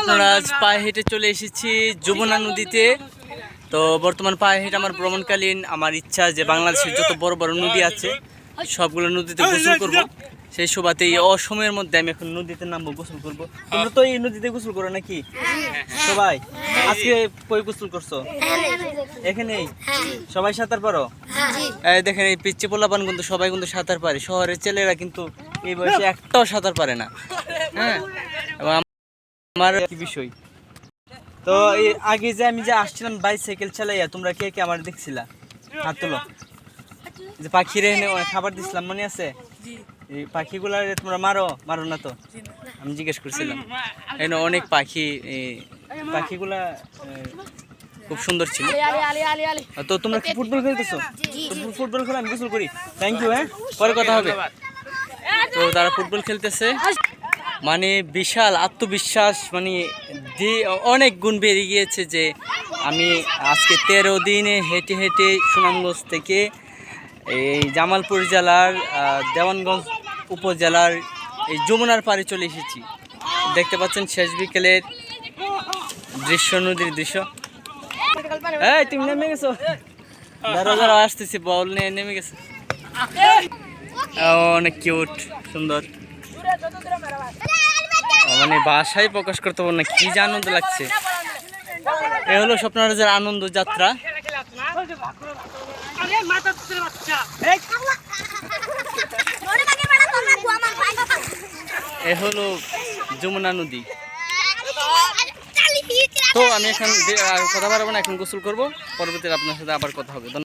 আপনারা আজ পায়ে হেঁটে চলে এসেছি যমুনা নদীতে। তো বর্তমান পায়ে হেঁটে আমার ভ্রমণকালীন আমার ইচ্ছা যে বাংলাদেশের যত বড় বড় নদী আছে সবগুলো নদীতে গোসল করব। সেই সুবাদে এই অসময়ের মধ্যে আমি এখন নদীতে নামবো গোসল করব। তোমরা তো এই নদীতে গোসল করো নাকি? সবাই আজকে কই গোসল করছ? এখানেই? সবাই সাঁতার পারো? এই দেখেন এই পিচ্ছি পোলাপান কিন্তু সবাই কিন্তু সাঁতার পারে। শহরের ছেলেরা কিন্তু এই বয়সে একটাও সাঁতার পারে না। হ্যাঁ? আমার কি বিষয়? তো এই আগে যে আমি যে আসছিলাম বাইসাইকেল চালাইয়া তোমরা কে কে আমার দেখছিলা? হাত তুলো। যে পাখিরে এনে খাবার দিছিলাম মনে আছে? এই পাখিগুলা তোমরা মারো মারো না তো? আমি জিজ্ঞেস করছিলাম। এখানে অনেক পাখি পাখিগুলা খুব সুন্দর ছিল। তো তোমরা কি ফুটবল খেলতেছো? তো ফুটবল খেলা আমি গোসল করি। থ্যাংক ইউ হ্যাঁ? পরে কথা হবে। তো তারা ফুটবল খেলতেছে। মানে বিশাল আত্মবিশ্বাস মানে অনেক গুণ বেড়ে গিয়েছে যে আমি আজকে তেরো দিনে হেঁটে হেঁটে সুনামগঞ্জ থেকে এই জামালপুর জেলার দেওয়ানগঞ্জ উপজেলার এই যমুনার পাড়ে চলে এসেছি। দেখতে পাচ্ছেন শেষ বিকেলের দৃশ্য, নদীর দৃশ্য। এই, তুমি নেমে গেছো? দাঁড়া দাঁড়া আসতেছি, বল নিয়ে নেমে গেছে। অনেক কিউট সুন্দর। মানে বাসায় প্রকাশ করতে পারব না কি যে আনন্দ লাগছে। এ হলো স্বপ্নরাজের আনন্দ যাত্রা। এ হলো যমুনা নদী। তো আমি এখন কথা বাড়াবো না এখন গোসল করব। পরবর্তীতে আপনার সাথে আবার কথা হবে।